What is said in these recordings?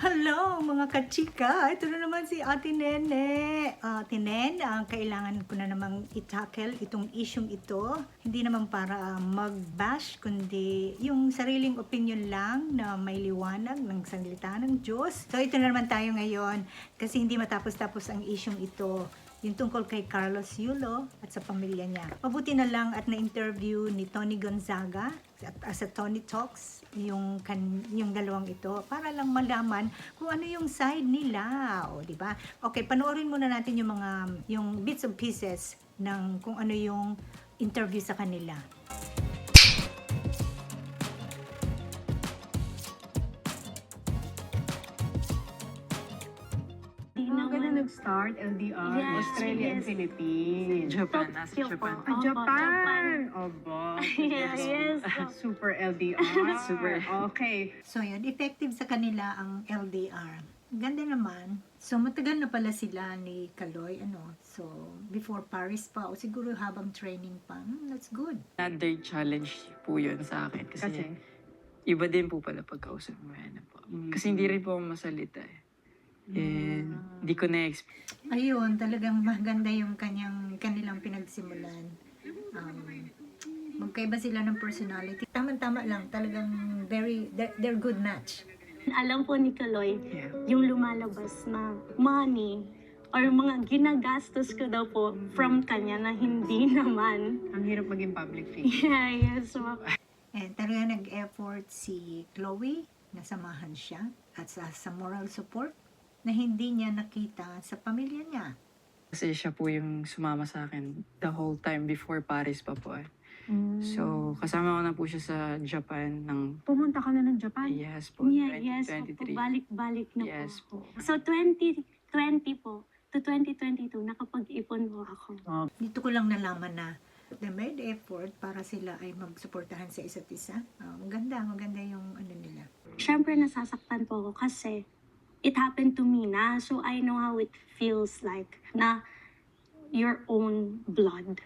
Hello mga kachika! Ito na naman si Ate Nene. Ate Nen, ah, kailangan ko na namang itackle itong isyong ito. Hindi naman para ah, mag-bash, kundi yung sariling opinion lang na may liwanag ng salita ng Diyos. So ito na naman tayo ngayon kasi hindi matapos-tapos ang isyong ito yung tungkol kay Carlos Yulo at sa pamilya niya. Mabuti na lang at na-interview ni Tony Gonzaga at as a Tony Talks yung kan yung dalawang ito para lang malaman kung ano yung side nila. O di ba? Okay panoorin muna natin yung mga yung bits of pieces ng kung ano yung interview sa kanila nag-start, LDR, Yes, Australia and yes. Philippines. Japan, nasa Tokyo Japan. po. Ah, Opo, Japan! Obo. Yes po. Super LDR. Super. Okay. so yun effective sa kanila ang LDR ganda naman so matagal na pala sila ni Kaloy ano so before Paris pa o siguro habang training pa Hmm, that's good Another challenge po yun sa akin. Kasi, Kasi, iba din po pala pagkausap mo. Yan po. Kasi hindi rin po ako masalita eh. And hindi ko na-expect. Ayun, talagang maganda yung kanyang kanilang pinagsimulan. Um, magkaiba sila ng personality. Tama-tama lang, talagang very, they're, they're good match. Alam po ni Kaloy, Yeah. yung lumalabas na money or mga ginagastos ko daw po from kanya na hindi naman. ang hirap maging public figure. Yeah, yes po. And talaga nag-effort si Chloe, nasamahan siya, at sa, sa moral support na hindi niya nakita sa pamilya niya. Kasi siya po yung sumama sa akin the whole time before Paris pa po eh. So, kasama ko na po siya sa Japan ng Pumunta ka na ng Japan? yes po, Yeah, yes po. 2023. Balik-balik na Yes po. So, 2020 po to 2022, nakapag-ipon po ako. Dito ko lang nalaman na they made effort para sila ay magsuportahan sa isa't isa. Ah, maganda, maganda yung ano nila. Siyempre, nasasaktan po ako kasi it happened to me na. So, I know how it feels like na your own blood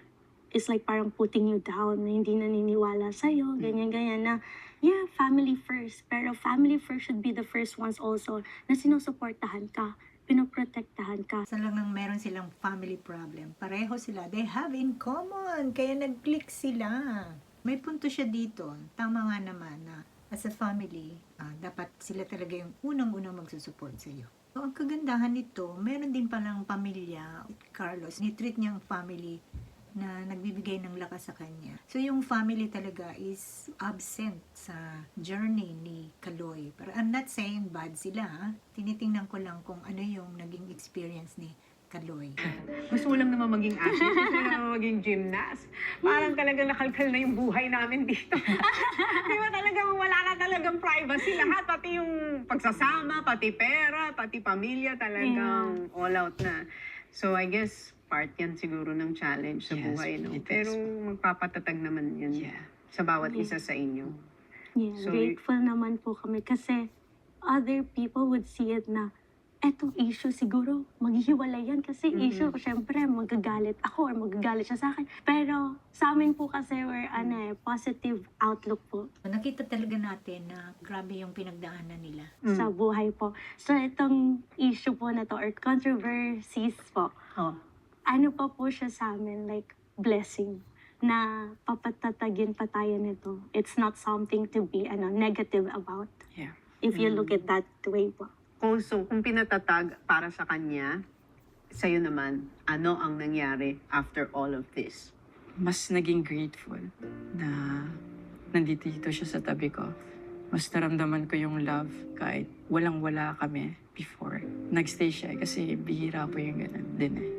is like parang putting you down, na hindi naniniwala sa'yo, ganyan-ganyan na, yeah, family first. Pero family first should be the first ones also na sinusuportahan ka, pinoprotektahan ka. Sa lang nang meron silang family problem. Pareho sila. They have in common. Kaya nag-click sila. May punto siya dito. Tama nga naman na as a family, ah, dapat sila talaga yung unang-unang magsusupport sa iyo. So, ang kagandahan nito, meron din palang pamilya, Carlos, ni-treat niya ang family na nagbibigay ng lakas sa kanya. So, yung family talaga is absent sa journey ni Kaloy. Pero I'm not saying bad sila, ha? Tinitingnan ko lang kung ano yung naging experience ni Kaloy. Gusto mo lang naman maging athlete, gusto mo naman maging gymnast. Parang talagang nakalkal na yung buhay namin dito. Di ba talagang privacy lahat, pati yung pagsasama, pati pera, pati pamilya, talagang all out na. So I guess part yan siguro ng challenge sa Yes, buhay, no? it is. Pero magpapatatag naman yan Yeah. sa bawat Yeah. isa sa inyo. Yeah, So, grateful naman po kami kasi other people would see it na eto issue siguro maghihiwalay yan kasi Mhm. issue syempre magagalit ako or magagalit siya sa akin pero sa amin po kasi we're ano eh, positive outlook po Nakita talaga natin na grabe yung pinagdaanan nila. Mm. sa buhay po so itong issue po na to or controversies po Oh. ano pa po siya sa amin like blessing na papatatagin pa tayo nito it's not something to be ano negative about Yeah. if you look at that way po Kung, so, kung pinatatag para sa kanya, sa'yo naman, ano ang nangyari after all of this? Mas naging grateful na nandito dito siya sa tabi ko. Mas naramdaman ko yung love kahit walang-wala kami before. Nagstay siya eh, kasi bihira po yung ganun din eh.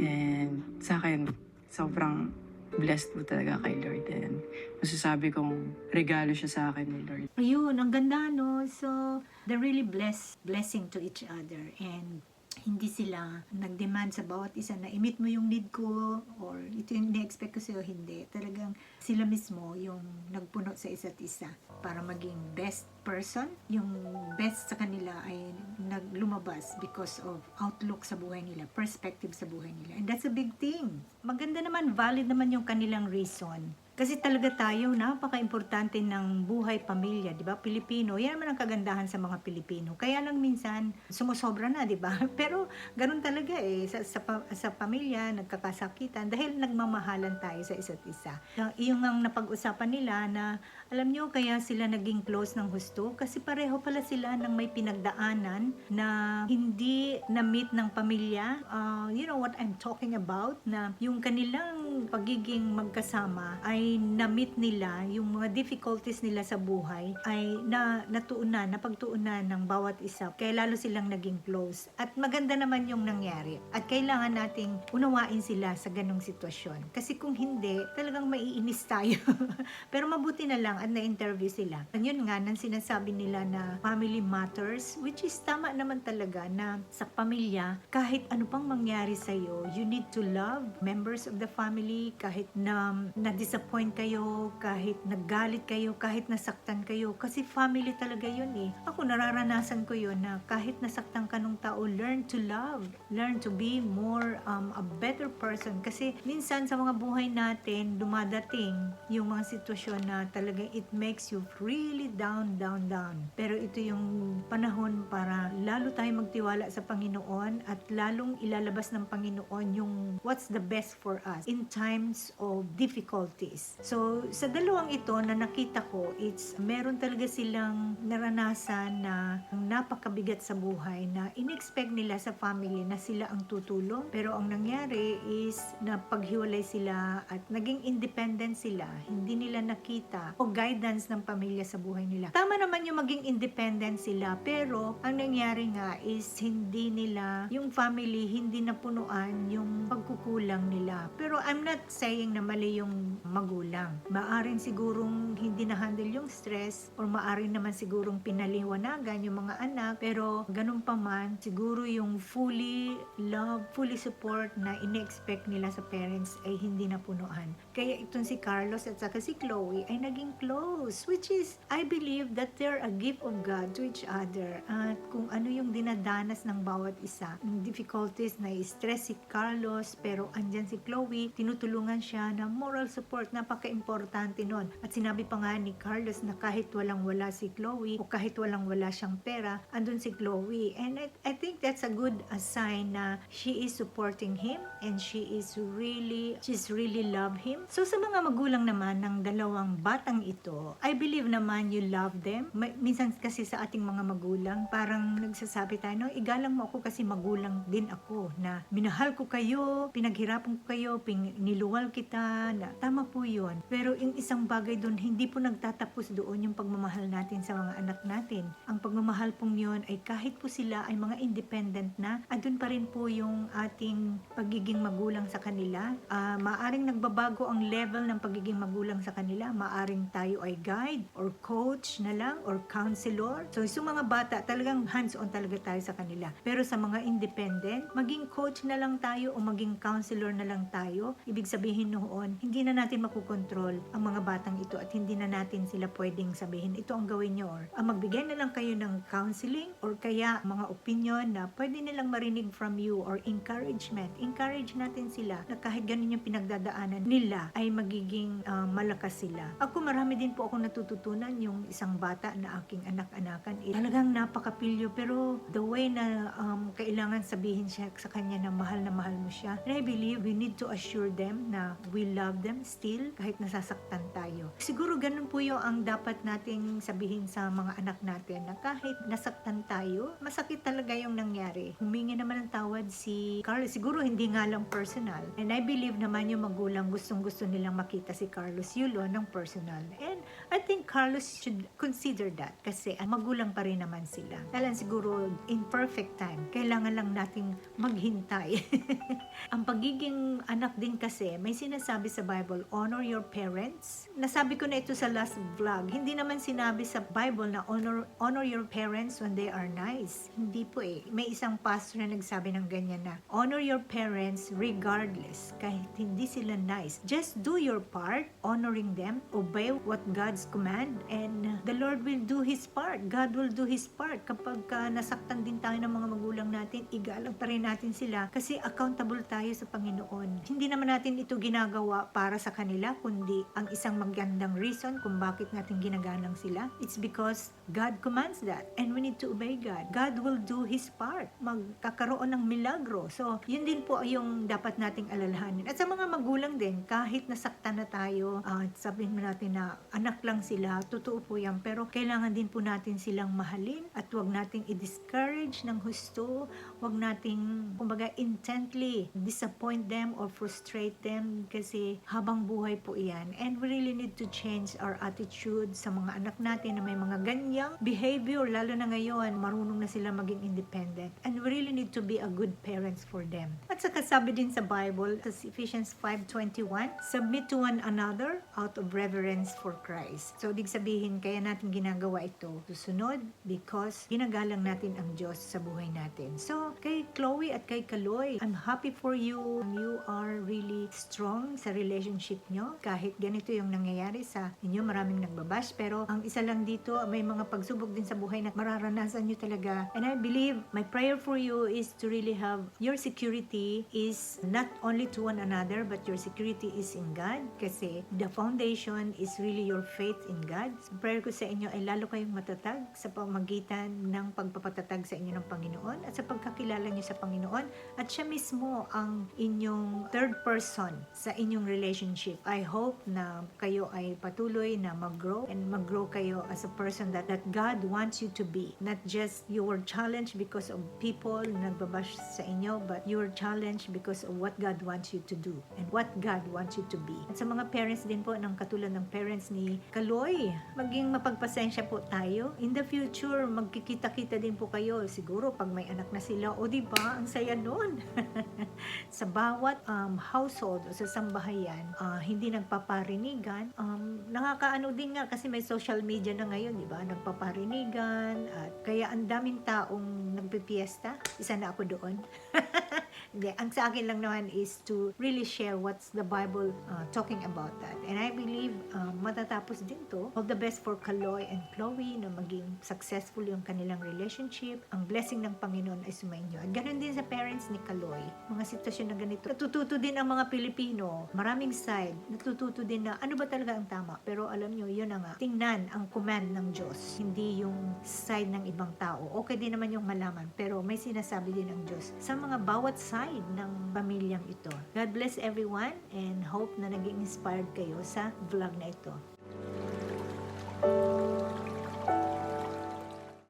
And sa akin, sobrang blessed po talaga kay Lord. And masasabi kong regalo siya sa akin ni Lord. Ayun, ang ganda no. So, they're really blessed, blessing to each other. And hindi sila nag-demand sa bawat isa na imit mo yung need ko or ito yung na-expect ko sa'yo, hindi. Talagang sila mismo yung nagpuno sa isa't isa para maging best person. Yung best sa kanila ay naglumabas because of outlook sa buhay nila, perspective sa buhay nila. And that's a big thing. Maganda naman, valid naman yung kanilang reason Kasi talaga tayo, napaka-importante ng buhay pamilya, di ba? Pilipino, yan naman ang kagandahan sa mga Pilipino. Kaya lang minsan, sumusobra na, di ba? Pero ganun talaga eh, sa, sa, sa pamilya, nagkakasakitan dahil nagmamahalan tayo sa isa't isa. Yung ang napag-usapan nila na, alam nyo, kaya sila naging close ng gusto kasi pareho pala sila ng may pinagdaanan na hindi na-meet ng pamilya. Uh, you know what I'm talking about? Na yung kanilang pagiging magkasama ay na-meet nila, yung mga difficulties nila sa buhay ay na natuunan, napagtuunan ng bawat isa. Kaya lalo silang naging close. At maganda naman yung nangyari. At kailangan nating unawain sila sa ganong sitwasyon. Kasi kung hindi, talagang maiinis tayo. Pero mabuti na lang at na-interview sila. At yun nga, nang sinasabi nila na family matters, which is tama naman talaga na sa pamilya, kahit ano pang mangyari sa'yo, you need to love members of the family, kahit na na-disappoint kayo, kahit naggalit kayo, kahit nasaktan kayo. Kasi family talaga yun eh. Ako nararanasan ko yun na kahit nasaktan ka nung tao, learn to love. Learn to be more um, a better person. Kasi minsan sa mga buhay natin, dumadating yung mga sitwasyon na talagang it makes you really down, down, down. Pero ito yung panahon para lalo tayo magtiwala sa Panginoon at lalong ilalabas ng Panginoon yung what's the best for us in times of difficulties. So, sa dalawang ito na nakita ko, it's meron talaga silang naranasan na napakabigat sa buhay na in-expect nila sa family na sila ang tutulong. Pero ang nangyari is na paghiwalay sila at naging independent sila. Hindi nila nakita o guidance ng pamilya sa buhay nila. Tama naman yung maging independent sila, pero ang nangyari nga is hindi nila, yung family, hindi napunuan yung pagkukulang nila. Pero I'm not saying na mali yung magulang. Maaring sigurong hindi na-handle yung stress or maaring naman sigurong pinaliwanagan yung mga anak. Pero ganun pa man, siguro yung fully love, fully support na ine-expect nila sa parents ay hindi napunuan. Kaya itong si Carlos at saka si Chloe ay naging close, which is, I believe that they're a gift of God to each other. At kung ano yung dinadanas ng bawat isa, ng difficulties na stress si Carlos, pero andyan si Chloe, tinutulungan siya na moral support, napaka-importante nun. At sinabi pa nga ni Carlos na kahit walang-wala si Chloe, o kahit walang-wala siyang pera, andun si Chloe. And I, I think that's a good uh, sign na she is supporting him and she is really, she's really love him. So sa mga magulang naman ng dalawang batang ito, I believe naman you love them. May, minsan kasi sa ating mga magulang, parang nagsasabi tayo, no, igalang mo ako kasi magulang din ako na minahal ko kayo, pinaghirapan ko kayo, pin, niluwal kita, na tama po yun. Pero yung isang bagay doon, hindi po nagtatapos doon yung pagmamahal natin sa mga anak natin. Ang pagmamahal pong yun ay kahit po sila ay mga independent na, andun pa rin po yung ating pagiging magulang sa kanila. Ah, maaring nagbabago ang level ng pagiging magulang sa kanila. Maaring tayo ay guide or coach na lang or counselor. So, sa mga bata, talagang hands-on talaga tayo sa kanila. Pero sa mga independent, maging coach na lang tayo o maging counselor na lang tayo. Ibig sabihin noon, hindi na natin makukontrol ang mga batang ito at hindi na natin sila pwedeng sabihin, ito ang gawin nyo or ah, magbigay na lang kayo ng counseling or kaya mga opinion na pwede nilang marinig from you or encouragement. Encourage natin sila na kahit ganun yung pinagdadaanan nila ay magiging ah, malakas sila. Ako marami din po ako natututunan yung isang bata na aking anak-anakan. Eh, talagang napakapilyo pero the way na um, kailangan sabihin siya sa kanya na mahal na mahal mo siya. And I believe we need to assure them na we love them still kahit nasasaktan tayo. Siguro ganun po yung ang dapat nating sabihin sa mga anak natin na kahit nasaktan tayo, masakit talaga yung nangyari. Humingi naman ng tawad si Carlos. Siguro hindi nga lang personal. And I believe naman yung magulang gustong gusto nilang makita si Carlos Yulo ng personal. And I think Carlos should consider that kasi ang magulang pa rin naman sila. Kailan siguro in perfect time, kailangan lang nating maghintay. ang pagiging anak din kasi, may sinasabi sa Bible, honor your parents. Nasabi ko na ito sa last vlog. Hindi naman sinabi sa Bible na honor, honor your parents when they are nice. Hindi po eh. May isang pastor na nagsabi ng ganyan na, honor your parents regardless, kahit hindi sila nice. Just do your part, honoring them, obey what God God's command and the Lord will do His part. God will do His part. Kapag uh, nasaktan din tayo ng mga magulang natin, igalang pa rin natin sila kasi accountable tayo sa Panginoon. Hindi naman natin ito ginagawa para sa kanila, kundi ang isang magandang reason kung bakit natin ginagalang sila. It's because God commands that and we need to obey God. God will do His part. Magkakaroon ng milagro. So, yun din po yung dapat nating alalahanin. At sa mga magulang din, kahit nasaktan na tayo, at sabihin mo natin na anak lang sila, totoo po yan. Pero kailangan din po natin silang mahalin at wag nating i-discourage ng husto, wag nating, kumbaga, intently disappoint them or frustrate them kasi habang buhay po iyan. And we really need to change our attitude sa mga anak natin na may mga ganyang behavior, lalo na ngayon, marunong na sila maging independent. And we really need to be a good parents for them. At saka sabi din sa Bible, sa Ephesians 5.21, Submit to one another out of reverence for Christ. So, dig sabihin, kaya natin ginagawa ito. Susunod because ginagalang natin ang Diyos sa buhay natin. So, kay Chloe at kay Kaloy, I'm happy for you. You are really strong sa relationship nyo. Kahit ganito yung nangyayari sa inyo, maraming nagbabash. Pero ang isa lang dito, may mga pagsubok din sa buhay na mararanasan nyo talaga. And I believe my prayer for you is to really have your security is not only to one another, but your security is in God. Kasi the foundation is really your faith in God. So, prayer ko sa inyo ay lalo kayong matatag sa pamagitan ng pagpapatatag sa inyo ng Panginoon at sa pagkakilala nyo sa Panginoon at siya mismo ang inyong third person sa inyong relationship. I hope na kayo ay patuloy na mag-grow and mag-grow kayo as a person that, that God wants you to be. Not just you were challenged because of people na nagbabash sa inyo, but you were challenged because of what God wants you to do and what God wants you to be. At sa mga parents din po, ng katulad ng parents ni Kaloy, maging mapagpasensya po tayo. In the future, magkikita-kita din po kayo. Siguro pag may anak na sila, o di ba, ang saya nun. sa bawat um, household o sa sambahayan, ah, hindi nagpaparinigan. Um, nakakaano din nga kasi may social media na ngayon, di ba? Nagpaparinigan at kaya ang daming taong nagpipiesta. Isa na ako doon. Hindi, ang sa akin lang naman is to really share what's the Bible uh, talking about that. And I believe um, matatapos din to. All the best for Kaloy and Chloe na maging successful yung kanilang relationship. Ang blessing ng Panginoon ay sumainyo. At ganun din sa parents ni Kaloy. Mga sitwasyon na ganito. Natututo din ang mga Pilipino. Maraming side. Natututo din na ano ba talaga ang tama. Pero alam nyo, yun na nga. Tingnan ang command ng Diyos. Hindi yung side ng ibang tao. Okay din naman yung malaman. Pero may sinasabi din ng Diyos sa mga bawat side ng pamilyang ito. God bless everyone and hope na naging inspired kayo sa vlog na ito.